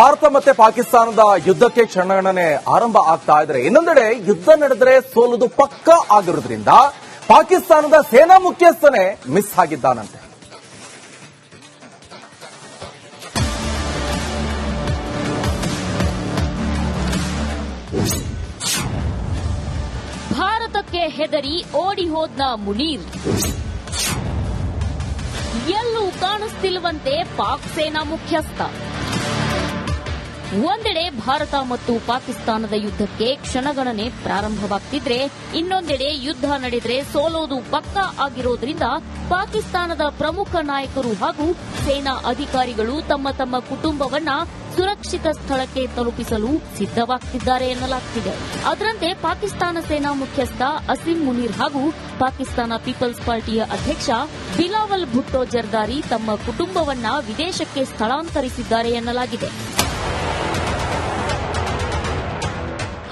ಭಾರತ ಮತ್ತೆ ಪಾಕಿಸ್ತಾನದ ಯುದ್ಧಕ್ಕೆ ಕ್ಷಣಗಣನೆ ಆರಂಭ ಆಗ್ತಾ ಇದ್ರೆ ಇನ್ನೊಂದೆಡೆ ಯುದ್ಧ ನಡೆದರೆ ಸೋಲುದು ಪಕ್ಕ ಆಗಿರೋದ್ರಿಂದ ಪಾಕಿಸ್ತಾನದ ಸೇನಾ ಮುಖ್ಯಸ್ಥನೇ ಮಿಸ್ ಆಗಿದ್ದಾನಂತೆ. ಭಾರತಕ್ಕೆ ಹೆದರಿ ಓಡಿ ಹೋದ್ನ ಮುನೀರ್. ಎಲ್ಲೂ ಕಾಣಿಸ್ತಿಲ್ವಂತೆ ಪಾಕ್ ಸೇನಾ ಮುಖ್ಯಸ್ಥ. ಒಂದೆಡೆ ಭಾರತ ಮತ್ತು ಪಾಕಿಸ್ತಾನದ ಯುದ್ಧಕ್ಕೆ ಕ್ಷಣಗಣನೆ ಪ್ರಾರಂಭವಾಗ್ತಿದ್ರೆ, ಇನ್ನೊಂದೆಡೆ ಯುದ್ಧ ನಡೆದರೆ ಸೋಲೋದು ಪಕ್ಕಾ ಆಗಿರೋದ್ರಿಂದ ಪಾಕಿಸ್ತಾನದ ಪ್ರಮುಖ ನಾಯಕರು ಹಾಗೂ ಸೇನಾ ಅಧಿಕಾರಿಗಳು ತಮ್ಮ ತಮ್ಮ ಕುಟುಂಬವನ್ನ ಸುರಕ್ಷಿತ ಸ್ಥಳಕ್ಕೆ ತಲುಪಿಸಲು ಸಿದ್ಧವಾಗ್ತಿದ್ದಾರೆ ಎನ್ನಲಾಗ್ತಿದೆ. ಅದರಂತೆ ಪಾಕಿಸ್ತಾನ ಸೇನಾ ಮುಖ್ಯಸ್ಥ ಅಸಿಂ ಮುನೀರ್ ಹಾಗೂ ಪಾಕಿಸ್ತಾನ ಪೀಪಲ್ಸ್ ಪಾರ್ಟಿಯ ಅಧ್ಯಕ್ಷ ಬಿಲಾವಲ್ ಭುಟ್ಟೋ ಜರ್ದಾರಿ ತಮ್ಮ ಕುಟುಂಬವನ್ನ ವಿದೇಶಕ್ಕೆ ಸ್ಥಳಾಂತರಿಸಿದ್ದಾರೆ ಎನ್ನಲಾಗಿದೆ.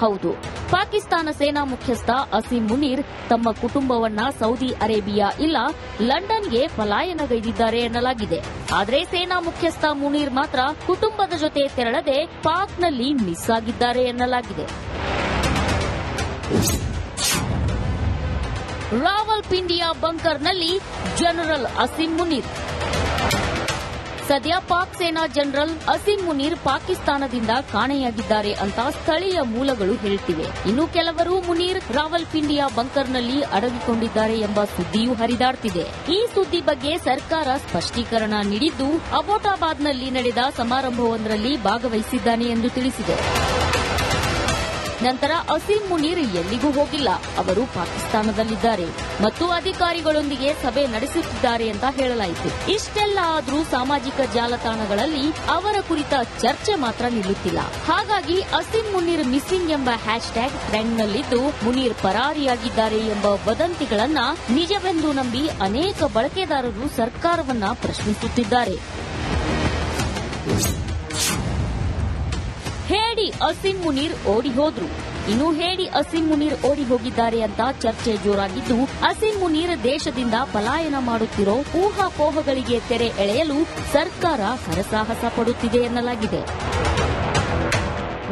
ಹೌದು. ಪಾಕಿಸ್ತಾನ ಸೇನಾ ಮುಖ್ಯಸ್ಥ ಅಸೀಂ ಮುನೀರ್ ತಮ್ಮ ಕುಟುಂಬವನ್ನ ಸೌದಿ ಅರೇಬಿಯಾ ಇಲ್ಲ ಲಂಡನ್ಗೆ ಪಲಾಯನಗೈದಿದ್ದಾರೆ ಎನ್ನಲಾಗಿದೆ. ಆದರೆ ಸೇನಾ ಮುಖ್ಯಸ್ಥ ಮುನೀರ್ ಮಾತ್ರ ಕುಟುಂಬದ ಜೊತೆ ತೆರಳದೆ ಪಾಕ್ನಲ್ಲಿ ಮಿಸ್ ಆಗಿದ್ದಾರೆ ಎನ್ನಲಾಗಿದೆ. ರಾವಲ್ಪಿಂಡಿಯ ಬಂಕರ್ನಲ್ಲಿ ಜನರಲ್ ಅಸೀಂ ಮುನೀರ್ ಸದ್ಯ ಪಾಕ್ ಸೇನಾ ಜನರಲ್ ಅಸೀಂ ಮುನೀರ್ ಪಾಕಿಸ್ತಾನದಿಂದ ಕಾಣೆಯಾಗಿದ್ದಾರೆ ಅಂತ ಸ್ಥಳೀಯ ಮೂಲಗಳು ಹೇಳ್ತಿವೆ. ಇನ್ನು ಕೆಲವರು ಮುನೀರ್ ರಾವಲ್ಪಿಂಡಿಯ ಬಂಕರ್ನಲ್ಲಿ ಅಡಗಿಕೊಂಡಿದ್ದಾರೆ ಎಂಬ ಸುದ್ದಿಯೂ ಹರಿದಾಡ್ತಿದೆ. ಈ ಸುದ್ದಿ ಬಗ್ಗೆ ಸರ್ಕಾರ ಸ್ಪಷ್ಟೀಕರಣ ನೀಡಿದ್ದು, ಅಬೋಟಾಬಾದ್ನಲ್ಲಿ ನಡೆದ ಸಮಾರಂಭವೊಂದರಲ್ಲಿ ಭಾಗವಹಿಸಿದ್ದಾನೆ ಎಂದು ತಿಳಿಸಿದೆ. ನಂತರ ಅಸೀಂ ಮುನೀರ್ ಎಲ್ಲಿಗೂ ಹೋಗಿಲ್ಲ. ಅವರು ಪಾಕಿಸ್ತಾನದಲ್ಲಿದ್ದಾರೆ ಮತ್ತು ಅಧಿಕಾರಿಗಳೊಂದಿಗೆ ಸಭೆ ನಡೆಸುತ್ತಿದ್ದಾರೆ ಅಂತ ಹೇಳಲಾಯಿತು. ಇಷ್ಟೆಲ್ಲ ಆದರೂ ಸಾಮಾಜಿಕ ಜಾಲತಾಣಗಳಲ್ಲಿ ಅವರ ಕುರಿತ ಚರ್ಚೆ ಮಾತ್ರ ನಿಲ್ಲುತ್ತಿಲ್ಲ. ಹಾಗಾಗಿ ಅಸೀಂ ಮುನೀರ್ ಮಿಸ್ಸಿಂಗ್ ಎಂಬ ಹ್ಯಾಶ್ ಟ್ಯಾಗ್ ಟ್ರೆಂಡ್ನಲ್ಲಿದ್ದು ಮುನೀರ್ ಪರಾರಿಯಾಗಿದ್ದಾರೆ ಎಂಬ ವದಂತಿಗಳನ್ನ ನಿಜವೆಂದು ನಂಬಿ ಅನೇಕ ಬಳಕೆದಾರರು ಸರ್ಕಾರವನ್ನ ಪ್ರಶ್ನಿಸುತ್ತಿದ್ದಾರೆ. ಹೇಡಿ ಅಸೀಂ ಮುನೀರ್ ಓಡಿ ಹೋದ್ರು. ಇನ್ನು ಹೇಳಿ ಅಸೀಂ ಮುನೀರ್ ಓಡಿ ಹೋಗಿದ್ದಾರೆ ಅಂತ ಚರ್ಚೆ ಜೋರಾಗಿದ್ದು, ಅಸೀಂ ಮುನೀರ್ ದೇಶದಿಂದ ಪಲಾಯನ ಮಾಡುತ್ತಿರೋ ಊಹಾಪೋಹಗಳಿಗೆ ತೆರೆ ಎಳೆಯಲು ಸರ್ಕಾರ ಹರಸಾಹಸ ಪಡುತ್ತಿದೆ ಎನ್ನಲಾಗಿದೆ.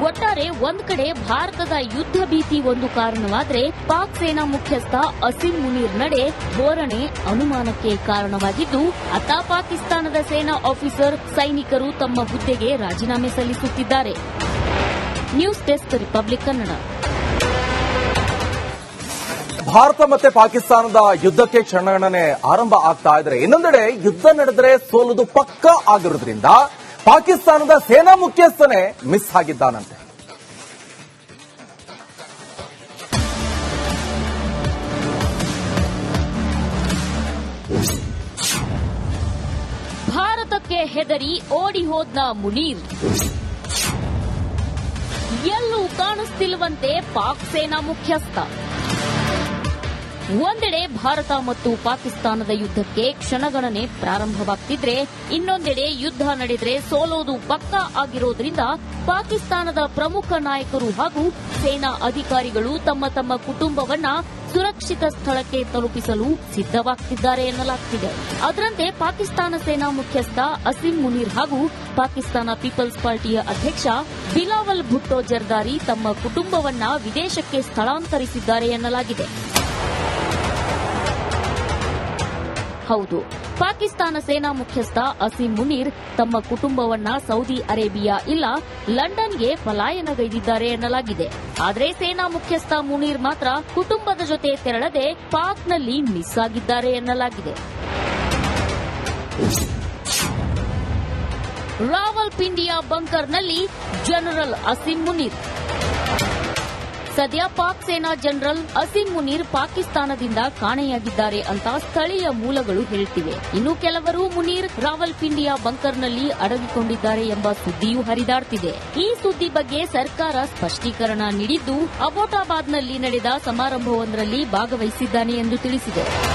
ಒಟ್ಟಾರೆ ಒಂದು ಕಡೆ ಭಾರತದ ಯುದ್ಧ ಭೀತಿ ಒಂದು ಕಾರಣವಾದರೆ ಪಾಕ್ ಸೇನಾ ಮುಖ್ಯಸ್ಥ ಅಸೀಂ ಮುನೀರ್ ನಡೆ ಧೋರಣೆ ಅನುಮಾನಕ್ಕೆ ಕಾರಣವಾಗಿದ್ದು ಅತ್ತ ಪಾಕಿಸ್ತಾನದ ಸೇನಾ ಆಫೀಸರ್ ಸೈನಿಕರು ತಮ್ಮ ಹುದ್ದೆಗೆ ರಾಜೀನಾಮೆ ಸಲ್ಲಿಸುತ್ತಿದ್ದಾರೆ. News desk Republic Kannada. Bharat ಮತ್ತೆ ಪಾಕಿಸ್ತಾನದ ಯುದ್ಧಕ್ಕೆ ಕ್ಷಣಗಣನೆ ಆರಂಭ ಆಗ್ತಾ ಇದ್ರೆ ಇನ್ನೊಂದೆಡೆ ಯುದ್ಧ ನಡೆದರೆ ಸೋಲುದು ಪಕ್ಕ ಆಗಿರೋದ್ರಿಂದ ಪಾಕಿಸ್ತಾನದ ಸೇನಾ ಮುಖ್ಯಸ್ಥನೇ ಮಿಸ್ ಆಗಿದ್ದಾನಂತೆ. ಭಾರತಕ್ಕೆ ಹೆದರಿ ಓಡಿ ಹೋದ್ನ ಮುನೀರ್. ಎಲ್ಲೂ ಕಾಣಿಸ್ತಿಲ್ವಂತೆ ಪಾಕ್ ಸೇನಾ ಮುಖ್ಯಸ್ಥ. ಒಂದೆಡೆ ಭಾರತ ಮತ್ತು ಪಾಕಿಸ್ತಾನದ ಯುದ್ಧಕ್ಕೆ ಕ್ಷಣಗಣನೆ ಪ್ರಾರಂಭವಾಗ್ತಿದ್ರೆ, ಇನ್ನೊಂದೆಡೆ ಯುದ್ಧ ನಡೆದರೆ ಸೋಲೋದು ಪಕ್ಕಾ ಆಗಿರೋದ್ರಿಂದ ಪಾಕಿಸ್ತಾನದ ಪ್ರಮುಖ ನಾಯಕರು ಹಾಗೂ ಸೇನಾ ಅಧಿಕಾರಿಗಳು ತಮ್ಮ ತಮ್ಮ ಕುಟುಂಬವನ್ನ ಸುರಕ್ಷಿತ ಸ್ಥಳಕ್ಕೆ ತಲುಪಿಸಲು ಸಿದ್ಧವಾಗ್ತಿದ್ದಾರೆ ಎನ್ನಲಾಗ್ತಿದೆ. ಅದರಂತೆ ಪಾಕಿಸ್ತಾನ ಸೇನಾ ಮುಖ್ಯಸ್ಥ ಅಸಿಂ ಮುನೀರ್ ಹಾಗೂ ಪಾಕಿಸ್ತಾನ ಪೀಪಲ್ಸ್ ಪಾರ್ಟಿಯ ಅಧ್ಯಕ್ಷ ಬಿಲಾವಲ್ ಭುಟ್ಟೋ ಜರ್ದಾರಿ ತಮ್ಮ ಕುಟುಂಬವನ್ನ ವಿದೇಶಕ್ಕೆ ಸ್ಥಳಾಂತರಿಸಿದ್ದಾರೆ ಎನ್ನಲಾಗಿದೆ. ಹೌದು. ಪಾಕಿಸ್ತಾನ ಸೇನಾ ಮುಖ್ಯಸ್ಥ ಅಸೀಂ ಮುನೀರ್ ತಮ್ಮ ಕುಟುಂಬವನ್ನ ಸೌದಿ ಅರೇಬಿಯಾ ಇಲ್ಲ ಲಂಡನ್ಗೆ ಪಲಾಯನಗೈದಿದ್ದಾರೆ ಎನ್ನಲಾಗಿದೆ. ಆದರೆ ಸೇನಾ ಮುಖ್ಯಸ್ಥ ಮುನೀರ್ ಮಾತ್ರ ಕುಟುಂಬದ ಜೊತೆ ತೆರಳದೆ ಪಾಕ್ನಲ್ಲಿ ಮಿಸ್ ಆಗಿದ್ದಾರೆ ಎನ್ನಲಾಗಿದೆ. ರಾವಲ್ಪಿಂಡಿಯ ಬಂಕರ್ನಲ್ಲಿ ಜನರಲ್ ಅಸೀಂ ಮುನೀರ್ ಸದ್ಯ ಪಾಕ್ ಸೇನಾ ಜನರಲ್ ಅಸೀಂ ಮುನೀರ್ ಪಾಕಿಸ್ತಾನದಿಂದ ಕಾಣೆಯಾಗಿದ್ದಾರೆ ಅಂತ ಸ್ಥಳೀಯ ಮೂಲಗಳು ಹೇಳ್ತಿವೆ. ಇನ್ನು ಕೆಲವರು ಮುನೀರ್ ರಾವಲ್ಪಿಂಡಿಯ ಬಂಕರ್ನಲ್ಲಿ ಅಡಗಿಕೊಂಡಿದ್ದಾರೆ ಎಂಬ ಸುದ್ದಿಯೂ ಹರಿದಾಡ್ತಿದೆ. ಈ ಸುದ್ದಿ ಬಗ್ಗೆ ಸರ್ಕಾರ ಸ್ಪಷ್ಟೀಕರಣ ನೀಡಿದ್ದು, ಅಬೋಟಾಬಾದ್ನಲ್ಲಿ ನಡೆದ ಸಮಾರಂಭವೊಂದರಲ್ಲಿ ಭಾಗವಹಿಸಿದ್ದಾನೆ ಎಂದು ತಿಳಿಸಿದೆ.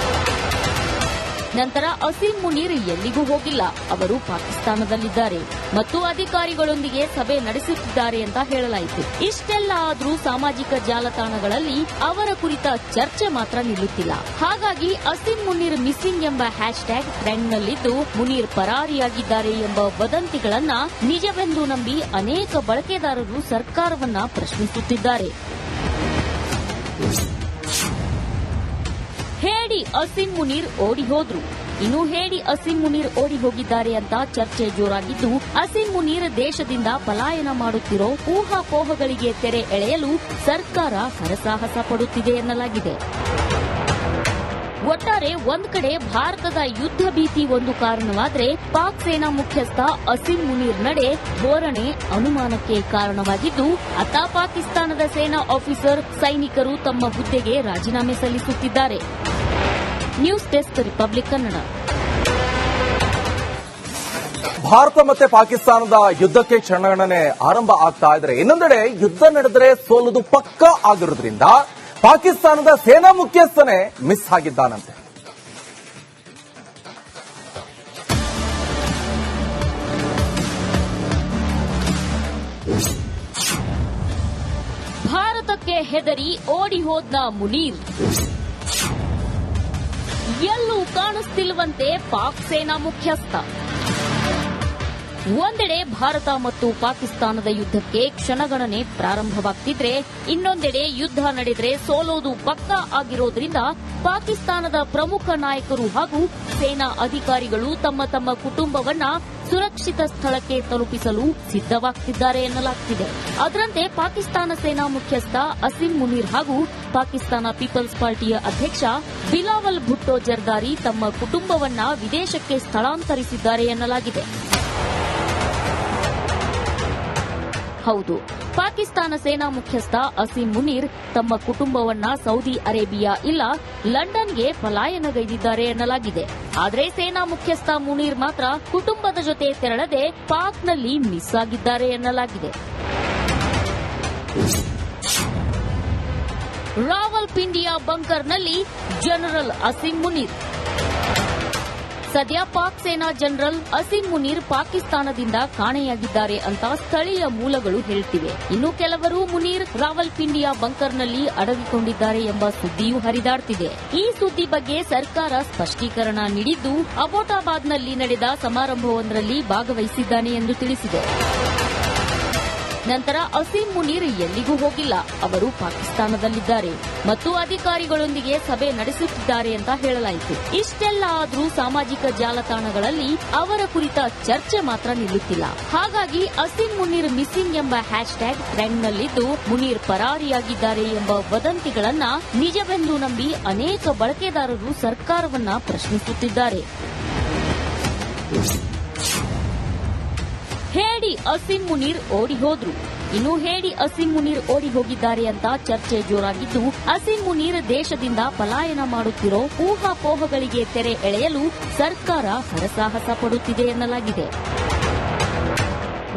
ನಂತರ ಅಸೀಂ ಮುನೀರ್ ಎಲ್ಲಿಗೂ ಹೋಗಿಲ್ಲ. ಅವರು ಪಾಕಿಸ್ತಾನದಲ್ಲಿದ್ದಾರೆ ಮತ್ತು ಅಧಿಕಾರಿಗಳೊಂದಿಗೆ ಸಭೆ ನಡೆಸುತ್ತಿದ್ದಾರೆ ಅಂತ ಹೇಳಲಾಯಿತು. ಇಷ್ಟೆಲ್ಲ ಆದರೂ ಸಾಮಾಜಿಕ ಜಾಲತಾಣಗಳಲ್ಲಿ ಅವರ ಕುರಿತ ಚರ್ಚೆ ಮಾತ್ರ ನಿಲ್ಲುತ್ತಿಲ್ಲ. ಹಾಗಾಗಿ ಅಸೀಂ ಮುನೀರ್ ಮಿಸ್ಸಿಂಗ್ ಎಂಬ ಹ್ಯಾಶ್ ಟ್ಯಾಗ್ ಟ್ರೆಂಡ್ನಲ್ಲಿದ್ದು ಮುನೀರ್ ಪರಾರಿಯಾಗಿದ್ದಾರೆ ಎಂಬ ವದಂತಿಗಳನ್ನ ನಿಜವೆಂದು ನಂಬಿ ಅನೇಕ ಬಳಕೆದಾರರು ಸರ್ಕಾರವನ್ನ ಪ್ರಶ್ನಿಸುತ್ತಿದ್ದಾರೆ. ಹೇಡಿ ಅಸೀಂ ಮುನೀರ್ ಓಡಿ ಹೋದ್ರು. ಇನ್ನು ಹೇಳಿ ಅಸೀಂ ಮುನೀರ್ ಓಡಿ ಹೋಗಿದ್ದಾರೆ ಅಂತ ಚರ್ಚೆ ಜೋರಾಗಿದ್ದು, ಅಸೀಂ ಮುನೀರ್ ದೇಶದಿಂದ ಪಲಾಯನ ಮಾಡುತ್ತಿರೋ ಊಹಾಪೋಹಗಳಿಗೆ ತೆರೆ ಎಳೆಯಲು ಸರ್ಕಾರ ಹರಸಾಹಸ ಪಡುತ್ತಿದೆ ಎನ್ನಲಾಗಿದೆ. ಒಟ್ಟಾರೆ ಒಂದ್ ಕಡೆ ಭಾರತದ ಯುದ್ಧ ಭೀತಿ ಒಂದು ಕಾರಣವಾದರೆ ಪಾಕ್ ಸೇನಾ ಮುಖ್ಯಸ್ಥ ಅಸೀಂ ಮುನೀರ್ ನಡೆ ಧೋರಣೆ ಅನುಮಾನಕ್ಕೆ ಕಾರಣವಾಗಿದ್ದು ಅತ್ತ ಪಾಕಿಸ್ತಾನದ ಸೇನಾ ಆಫೀಸರ್ ಸೈನಿಕರು ತಮ್ಮ ಹುದ್ದೆಗೆ ರಾಜೀನಾಮೆ ಸಲ್ಲಿಸುತ್ತಿದ್ದಾರೆ. News desk Republic Kannada. Bharat ಮತ್ತೆ ಪಾಕಿಸ್ತಾನದ ಯುದ್ಧಕ್ಕೆ ಕ್ಷಣಗಣನೆ ಆರಂಭ ಆಗ್ತಾ ಇದ್ರೆ ಇನ್ನೊಂದೆಡೆ ಯುದ್ಧ ನಡೆದರೆ ಸೋಲುದು ಪಕ್ಕಾ ಆಗಿರೋದ್ರಿಂದ ಪಾಕಿಸ್ತಾನದ ಸೇನಾ ಮುಖ್ಯಸ್ಥನೇ ಮಿಸ್ ಆಗಿದ್ದಾನಂತೆ. ಭಾರತಕ್ಕೆ ಹೆದರಿ ಓಡಿ ಹೋದ್ನ ಮುನೀರ್. ಎಲ್ಲೂ ಕಾಣಿಸ್ತಿಲ್ವಂತೆ ಪಾಕ್ ಸೇನಾ ಮುಖ್ಯಸ್ಥ. ಒಂದೆಡೆ ಭಾರತ ಮತ್ತು ಪಾಕಿಸ್ತಾನದ ಯುದ್ಧಕ್ಕೆ ಕ್ಷಣಗಣನೆ ಪ್ರಾರಂಭವಾಗ್ತಿದ್ರೆ, ಇನ್ನೊಂದೆಡೆ ಯುದ್ಧ ನಡೆದರೆ ಸೋಲೋದು ಪಕ್ಕಾ ಆಗಿರೋದ್ರಿಂದ ಪಾಕಿಸ್ತಾನದ ಪ್ರಮುಖ ನಾಯಕರು ಹಾಗೂ ಸೇನಾ ಅಧಿಕಾರಿಗಳು ತಮ್ಮ ತಮ್ಮ ಕುಟುಂಬವನ್ನ ಸುರಕ್ಷಿತ ಸ್ಥಳಕ್ಕೆ ತಲುಪಿಸಲು ಸಿದ್ದವಾಗ್ತಿದ್ದಾರೆ ಎನ್ನಲಾಗ್ತಿದೆ. ಅದರಂತೆ ಪಾಕಿಸ್ತಾನ ಸೇನಾ ಮುಖ್ಯಸ್ಥ ಅಸೀಂ ಮುನೀರ್ ಹಾಗೂ ಪಾಕಿಸ್ತಾನ ಪೀಪಲ್ಸ್ ಪಾರ್ಟಿಯ ಅಧ್ಯಕ್ಷ ಬಿಲಾವಲ್ ಭುಟ್ಟೋ ಜರ್ದಾರಿ ತಮ್ಮ ಕುಟುಂಬವನ್ನ ವಿದೇಶಕ್ಕೆ ಸ್ಥಳಾಂತರಿಸಿದ್ದಾರೆ ಎನ್ನಲಾಗಿದೆ. ಹೌದು. ಪಾಕಿಸ್ತಾನ ಸೇನಾ ಮುಖ್ಯಸ್ಥ ಅಸೀಂ ಮುನೀರ್ ತಮ್ಮ ಕುಟುಂಬವನ್ನ ಸೌದಿ ಅರೇಬಿಯಾ ಇಲ್ಲ ಲಂಡನ್ಗೆ ಪಲಾಯನಗೈದಿದ್ದಾರೆ ಎನ್ನಲಾಗಿದೆ ಆದರೆ ಸೇನಾ ಮುಖ್ಯಸ್ಥ ಮುನೀರ್ ಮಾತ್ರ ಕುಟುಂಬದ ಜೊತೆ ತೆರಳದೆ ಪಾಕ್ನಲ್ಲಿ ಮಿಸ್ ಆಗಿದ್ದಾರೆ ಎನ್ನಲಾಗಿದೆ ರಾವಲ್ಪಿಂಡಿಯಾ ಬಂಕರ್ನಲ್ಲಿ ಜನರಲ್ ಅಸೀಂ ಮುನೀರ್ ಸದ್ಯ ಪಾಕ್ ಸೇನಾ ಜನರಲ್ ಅಸಿಮ್ ಮುನೀರ್ ಪಾಕಿಸ್ತಾನದಿಂದ ಕಾಣೆಯಾಗಿದ್ದಾರೆ ಅಂತ ಸ್ಥಳೀಯ ಮೂಲಗಳು ಹೇಳುತ್ತಿವೆ ಇನ್ನು ಕೆಲವರು ಮುನೀರ್ ರಾವಲ್ಪಿಂಡಿಯಾ ಬಂಕರ್ನಲ್ಲಿ ಅಡಗಿಕೊಂಡಿದ್ದಾರೆ ಎಂಬ ಸುದ್ದಿಯೂ ಹರಿದಾಡ್ತಿದೆ. ಈ ಸುದ್ದಿ ಬಗ್ಗೆ ಸರ್ಕಾರ ಸ್ಪಷ್ಟೀಕರಣ ನೀಡಿದ್ದು, ಅಬೋಟಾಬಾದ್ನಲ್ಲಿ ನಡೆದ ಸಮಾರಂಭವೊಂದರಲ್ಲಿ ಭಾಗವಹಿಸಿದ್ದಾನೆ ಎಂದು ತಿಳಿಸಿದೆ. ನಂತರ ಅಸೀಂ ಮುನೀರ್ ಎಲ್ಲಿಗೂ ಹೋಗಿಲ್ಲ. ಅವರು ಪಾಕಿಸ್ತಾನದಲ್ಲಿದ್ದಾರೆ ಮತ್ತು ಅಧಿಕಾರಿಗಳೊಂದಿಗೆ ಸಭೆ ನಡೆಸುತ್ತಿದ್ದಾರೆ ಅಂತ ಹೇಳಲಾಯಿತು. ಇಷ್ಟೆಲ್ಲ ಆದರೂ ಸಾಮಾಜಿಕ ಜಾಲತಾಣಗಳಲ್ಲಿ ಅವರ ಕುರಿತ ಚರ್ಚೆ ಮಾತ್ರ ನಿಲ್ಲುತ್ತಿಲ್ಲ. ಹಾಗಾಗಿ ಅಸೀಂ ಮುನೀರ್ ಮಿಸ್ಸಿಂಗ್ ಎಂಬ ಹ್ಯಾಶ್ ಟ್ಯಾಗ್ ಟ್ರೆಂಡ್ನಲ್ಲಿದ್ದು ಮುನೀರ್ ಪರಾರಿಯಾಗಿದ್ದಾರೆ ಎಂಬ ವದಂತಿಗಳನ್ನ ನಿಜವೆಂದು ನಂಬಿ ಅನೇಕ ಬಳಕೆದಾರರು ಸರ್ಕಾರವನ್ನ ಪ್ರಶ್ನಿಸುತ್ತಿದ್ದಾರೆ. ಹೇಡಿ ಅಸೀಂ ಮುನೀರ್ ಓಡಿ ಹೋದ್ರು. ಇನ್ನು ಹೇಡಿ ಅಸೀಂ ಮುನೀರ್ ಓಡಿ ಹೋಗಿದ್ದಾರೆ ಅಂತ ಚರ್ಚೆ ಜೋರಾಗಿದ್ದು, ಅಸೀಂ ಮುನೀರ್ ದೇಶದಿಂದ ಪಲಾಯನ ಮಾಡುತ್ತಿರೋ ಊಹಾಪೋಹಗಳಿಗೆ ತೆರೆ ಎಳೆಯಲು ಸರ್ಕಾರ ಹರಸಾಹಸ ಪಡುತ್ತಿದೆ ಎನ್ನಲಾಗಿದೆ.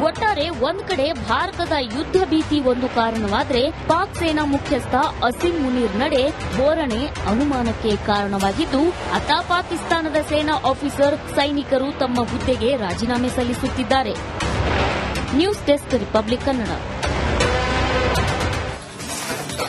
ಒಟ್ಟಾರೆ ಒಂದ್ ಕಡೆ ಭಾರತದ ಯುದ್ಧ ಭೀತಿ ಒಂದು ಕಾರಣವಾದರೆ ಪಾಕ್ ಸೇನಾ ಮುಖ್ಯಸ್ಥ ಅಸಿಂ ಮುನೀರ್ ನಡೆ ಧೋರಣೆ ಅನುಮಾನಕ್ಕೆ ಕಾರಣವಾಗಿದ್ದು ಅತ ಪಾಕಿಸ್ತಾನದ ಸೇನಾ ಆಫೀಸರ್ ಸೈನಿಕರು ತಮ್ಮ ಹುದ್ದೆಗೆ ರಾಜೀನಾಮೆ ಸಲ್ಲಿಸುತ್ತಿದ್ದಾರೆ. News desk Republic Kannada.